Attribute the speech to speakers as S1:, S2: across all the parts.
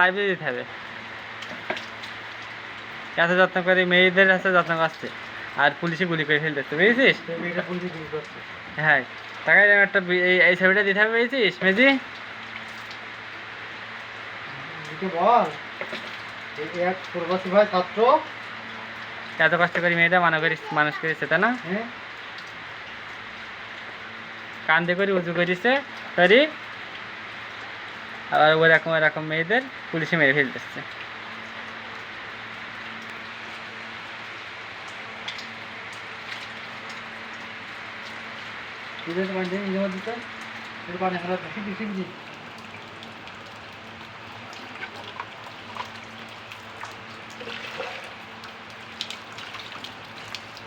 S1: লাইভে দিতে হবে। যত্ন করে মেয়েদের যত্ন করছে। আর পুলিশে গুলি করে বুঝেছিস? হ্যাঁ তাকে একটা এই ছবিটা দিতে হবে বুঝেছিস? মেজি? এত কষ্ট করে মেয়েটা মানা করিস মানুষ করেছে তাই না? কান্দে করে উঁচু করেছে করি। আবার ওরকম ওরকম মেয়েদের পুলিশে মেরে ফেলতেছে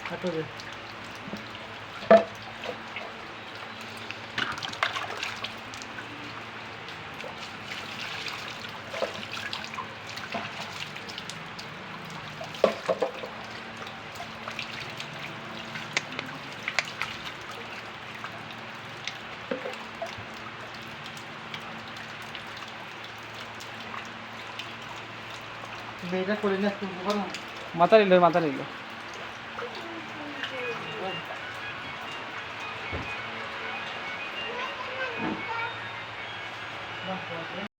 S2: হাঁটো
S1: মাথা নিল মাথা নিল।